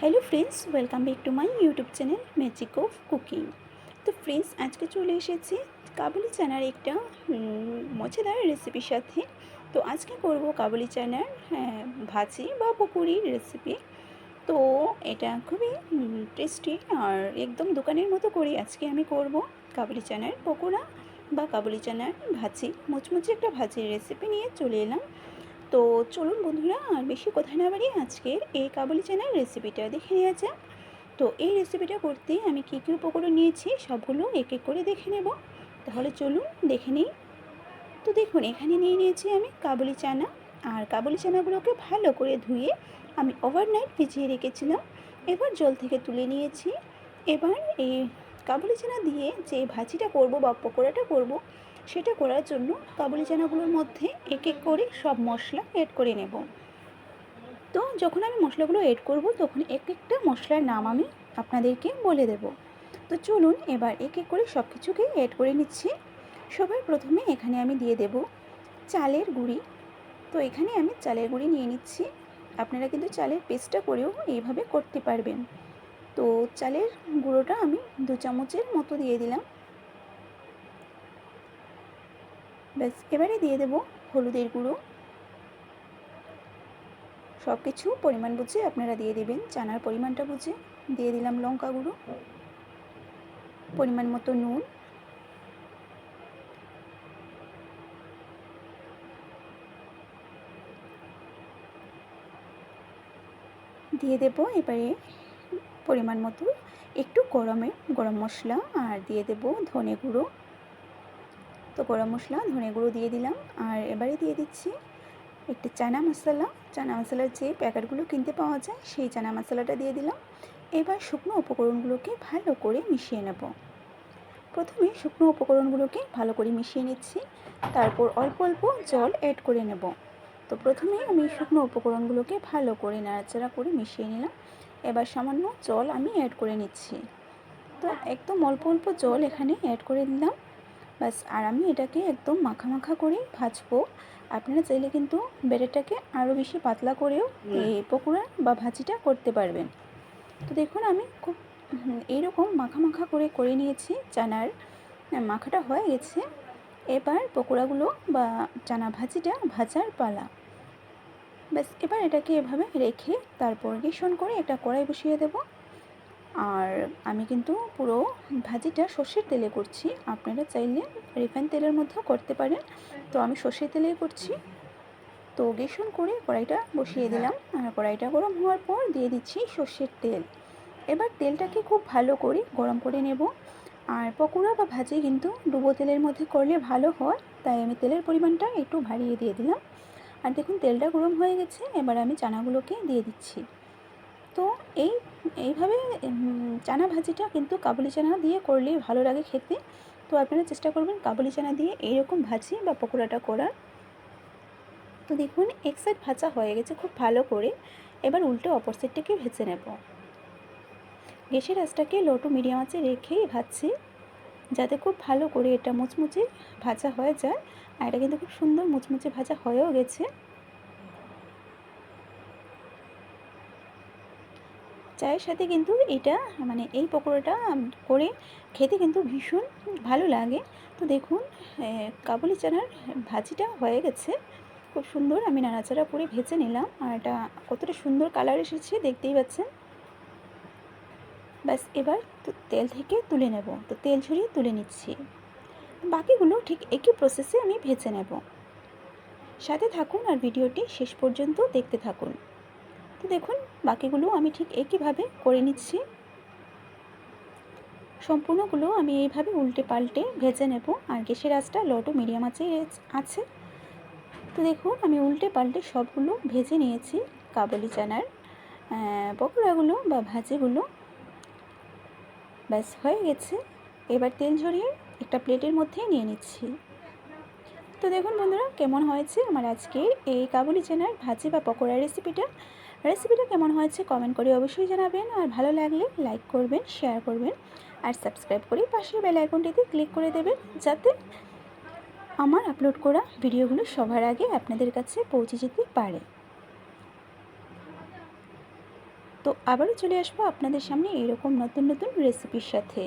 Hello friends welcome back to my YouTube channel magic of cooking তো friends আজকে চলে এসেছি কাবুলি চানার একটা মজাদার রেসিপির সাথে। তো আজকে করব কাবুলি চানার হ্যাঁ, ভাজি বা পকুড়ির রেসিপি তো এটা খুবই টেস্টি আর একদম দোকানের মতো করে আজকে আমি করব কাবুলি চানার পকোড়া বা কাবুলি চানার ভাজি। মুচমুচে একটা ভাজির রেসিপি নিয়ে চলে এলাম। তো চলুন বন্ধুরা, আর বেশি কথা না বাড়িয়ে আজকের এই কাবুলি চানার রেসিপিটা দেখে নেওয়া যাক। তো এই রেসিপিটা করতে আমি কী কী উপকরণ নিয়েছি সবগুলো এক এক করে দেখে নেব। তাহলে চলুন দেখে নিই। তো দেখুন, এখানে নিয়ে নিয়েছি আমি কাবুলি চানা। আর কাবুলি চানাগুলোকে ভালো করে ধুয়ে আমি ওভারনাইট ভিজিয়ে রেখেছিলাম। এবার জল থেকে তুলে নিয়েছি। এবার এই কাবুলি চানা দিয়ে যে ভাজিটা করব বা পকোড়াটা করব, সেটা করার জন্য কাবুলি চানাগুলোর মধ্যে এক এক করে সব মশলা অ্যাড করে নেব। তো যখন আমি মশলাগুলো অ্যাড করব, তখন এক একটা মশলার নাম আমি আপনাদেরকে বলে দেব। তো চলুন এবার এক এক করে সব কিছুকে অ্যাড করে নিচ্ছি। সবার প্রথমে এখানে আমি দিয়ে দেব চালের গুঁড়ি। তো এখানে আমি চালের গুঁড়ি নিয়ে নিচ্ছি। আপনারা কিন্তু চালের পেস্টটা করেও এইভাবে করতে পারবেন। তো চালের গুঁড়োটা আমি দু চামচের মতো দিয়ে দিলাম। ব্যাস, এবারে দিয়ে দেব হলুদের গুঁড়ো। সব কিছু পরিমাণ বুঝে আপনারা দিয়ে দেবেন, চানার পরিমাণটা বুঝে। দিয়ে দিলাম লঙ্কা গুঁড়ো, পরিমাণ মতো নুন। দিয়ে দেব এবারে পরিমাণ মতো একটু গরমে, গরম মশলা আর দিয়ে দেব ধনে গুঁড়ো। তো গরম মশলা, ধনে গুঁড়ো দিয়ে দিলাম। আর এবারে দিয়ে দিচ্ছি একটি চানা মশলা। চানা মশলার যে প্যাকেটগুলো কিনতে পাওয়া যায়, সেই চানা মশলাটা দিয়ে দিলাম। এবার শুকনো উপকরণগুলোকে ভালো করে মিশিয়ে নেব। প্রথমে শুকনো উপকরণগুলোকে ভালো করে মিশিয়ে নিচ্ছি। তারপর অল্প অল্প জল অ্যাড করে নেব। তো প্রথমে আমি শুকনো উপকরণগুলোকে ভালো করে নাড়াচাড়া করে মিশিয়ে নিলাম। এবার সামান্য জল আমি অ্যাড করে নিচ্ছি। তো একদম অল্প অল্প জল এখানে অ্যাড করে দিলাম। ব্যাস আর আমি এটাকে একদম মাখা মাখা করে ভাজবো। আপনারা চাইলে কিন্তু ব্যাটারটাকে আরও বেশি পাতলা করেও এই পকোড়া বা ভাজিটা করতে পারবেন। তো দেখুন আমি খুব এইরকম মাখা মাখা করে করে নিয়েছি চানার। মাখাটা হয়ে গেছে। এবার পকোড়াগুলো বা চানা ভাজিটা ভাজার পালা। ব্যাস, এবার এটাকে এভাবে রেখে তারপর গেসন করে একটা কড়াই বসিয়ে দেবো। আর আমি কিন্তু পুরো ভাজিটা সর্ষের তেলে করছি। আপনারা চাইলে রিফাইন তেলের মধ্যেও করতে পারেন। তো আমি সর্ষের তেলে করছি। তো গেসন করে কড়াইটা বসিয়ে দিলাম। আর কড়াইটা গরম হওয়ার পর দিয়ে দিচ্ছি সর্ষের তেল। এবার তেলটাকে খুব ভালো করে গরম করে নেব। আর পকোড়া বা ভাজি কিন্তু ডুবো তেলের মধ্যে করলে ভালো হয়। তাই আমি তেলের পরিমাণটা একটু বাড়িয়ে দিয়ে দিলাম। আর দেখুন, তেলটা গরম হয়ে গেছে, এবার আমি চানাগুলোকে দিয়ে দিচ্ছি। তো এই, এইভাবে চানা ভাজিটা কিন্তু কাবুলি চানা দিয়ে করলেই ভালো লাগে খেতে। তো আপনারা চেষ্টা করবেন কাবুলি চানা দিয়ে এইরকম ভাজি বা পকোড়াটা করার। তো দেখুন, এক সাইড ভাজা হয়ে গেছে খুব ভালো করে। এবার উল্টে অপর সাইডটাকে ভেজে নেব। গ্যাসের আঁচটাকে লো টু মিডিয়াম আঁচে রেখেই ভাজছি। যাতে খুব ভালো করে এটা মুচমুচে ভাজা হয়ে যায়। আর এটা কিন্তু খুব সুন্দর মুচমুচে ভাজা হয়েও গেছে। চায়ের সাথে কিন্তু এটা মানে এই পকোড়াটা করে খেতে কিন্তু ভীষণ ভালো লাগে। তো দেখুন কাবুলি চানার ভাজিটা হয়ে গেছে। খুব সুন্দর আমি নাড়াচাড়া করে ভেজে নিলাম। আর এটা কতটা সুন্দর কালার এসেছে দেখতেই পাচ্ছেন। ব্যাস, এবার তেল থেকে তুলে নেব। তো তেল ঝরিয়ে তুলে নিচ্ছি। বাকিগুলো ঠিক একই প্রসেসে আমি ভেজে নেব। সাথে থাকুন আর ভিডিওটি শেষ পর্যন্ত দেখতে থাকুন। তো দেখুন, বাকিগুলো আমি ঠিক একইভাবে করে নিচ্ছি। সম্পূর্ণগুলো আমি এইভাবে উল্টে পাল্টে ভেজে নেব। আর গ্যাসের আঁচটা লো টু মিডিয়াম আছে আছে। তো দেখুন, আমি উল্টে পাল্টে সবগুলো ভেজে নিয়েছি। কাবলি চানার পকোড়াগুলো বা ভাজিগুলো। ব্যাস, হয়ে গেছে। এবার তেল ঝরিয়ে একটা প্লেটের মধ্যে নিয়ে নিচ্ছি। তো দেখুন বন্ধুরা, কেমন হয়েছে আমার আজকের এই কাবুলি চেনার ভাজি বা পকোড়ার রেসিপিটা রেসিপিটা কেমন হয়েছে কমেন্ট করে অবশ্যই জানাবেন। আর ভালো লাগলে লাইক করবেন শেয়ার করবেন। আর সাবস্ক্রাইব করে পাশের বেল আইকনটিতে ক্লিক করে দেবেন, যাতে আমার আপলোড করা ভিডিওগুলো সবার আগে আপনাদের কাছে পৌঁছে যেতে পারে। তো আবারও চলে আসব আপনাদের সামনে এরকম নতুন নতুন রেসিপির সাথে।